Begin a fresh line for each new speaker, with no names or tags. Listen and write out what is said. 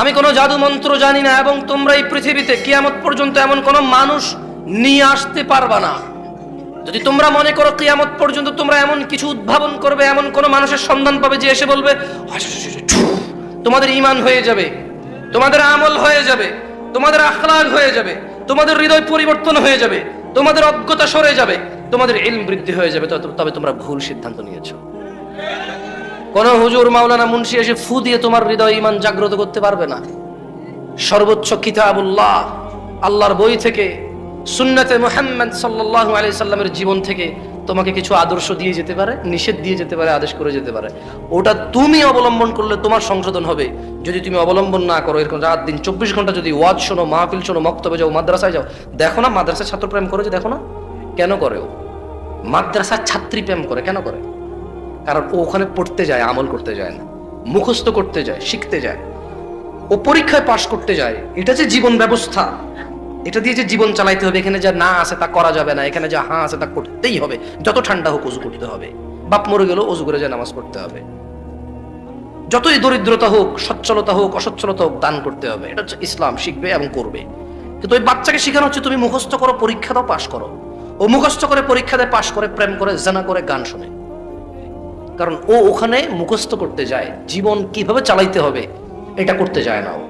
আমি কোনো জাদু মন্ত্র জানি না এবং তোমরা এই পৃথিবীতে কিয়ামত পর্যন্ত এমন কোনো মানুষ নিয়ে আসতে পারবা না। যদি তোমরা মনে করো কিয়ামত পর্যন্ত তোমরা এমন কিছু উদ্ভাবন করবে, এমন কোনো মানুষের সন্ধান পাবে যে এসে বলবে তোমাদের ইমান হয়ে যাবে, তোমাদের আমল হয়ে যাবে, তোমাদের আখলাগ হয়ে যাবে, তোমাদের হৃদয় পরিবর্তন হয়ে যাবে, তোমাদের অজ্ঞতা সরে যাবে, তোমাদের ইলম বৃদ্ধি হয়ে যাবে, তবে তোমরা ভুল সিদ্ধান্ত নিয়েছো। কোন হুজুর মাওলানা মুন্সি এসে ফু দিয়ে তোমার হৃদয় ইমান জাগ্রত করতে পারবে না। সর্বোচ্চ কিতাবুল্লাহ, আল্লাহর বই থেকে, সুন্নতে মুহাম্মদ সাল্লাল্লাহু আলাইহি সাল্লামের জীবন থেকে তোমাকে কিছু আদর্শ দিয়ে যেতে পারে, নিষেধ দিয়ে যেতে পারে, আদেশ করে যেতে পারে। ওটা তুমি অবলম্বন করলে তোমার সংশোধন হবে। যদি তুমি অবলম্বন না করো, এরকম রাত দিন চব্বিশ ঘণ্টা যদি ওয়াজ শোনো, মাহফিল শোনো, মক্তবে যাও, মাদ্রাসায় যাও, দেখো না মাদ্রাসায় ছাত্র প্রেম করে যে দেখো না? কেন করে ও? মাদ্রাসার ছাত্রী প্রেম করে, কেন করে? কারণ ও ওখানে পড়তে যায়, আমল করতে যায় না। মুখস্থ করতে যায়, শিখতে যায়। ও পরীক্ষায় পাশ করতে যায়। এটা যে জীবন ব্যবস্থা। এটা দিয়ে যে জীবন চালাইতে হবে, এখানে যা না আছে তা করা যাবে না, এখানে যা হ্যাঁ আছে তা করতেই হবে। যত ঠান্ডা হোক অজু করতে হবে। বাপ মরে গেল অজু করে যা নামাজ পড়তে হবে। যতই দরিদ্রতা হোক, সচ্ছলতা হোক, অসচ্ছলতা হোক, দান করতে হবে। এটা হচ্ছে ইসলাম, শিখবে এবং করবে। কিন্তু ওই বাচ্চাকে শেখানো হচ্ছে, তুমি মুখস্থ করো, পরীক্ষা দাও, পাশ করো। ও মুখস্থ করে, পরীক্ষা দেয়, পাশ করে, প্রেম করে, জানা করে, গান শোনে। কারণ ও ওখানে মুখস্থ করতে যায়। জীবন কীভাবে চালাইতে হবে, এটা করতে যায় না ও।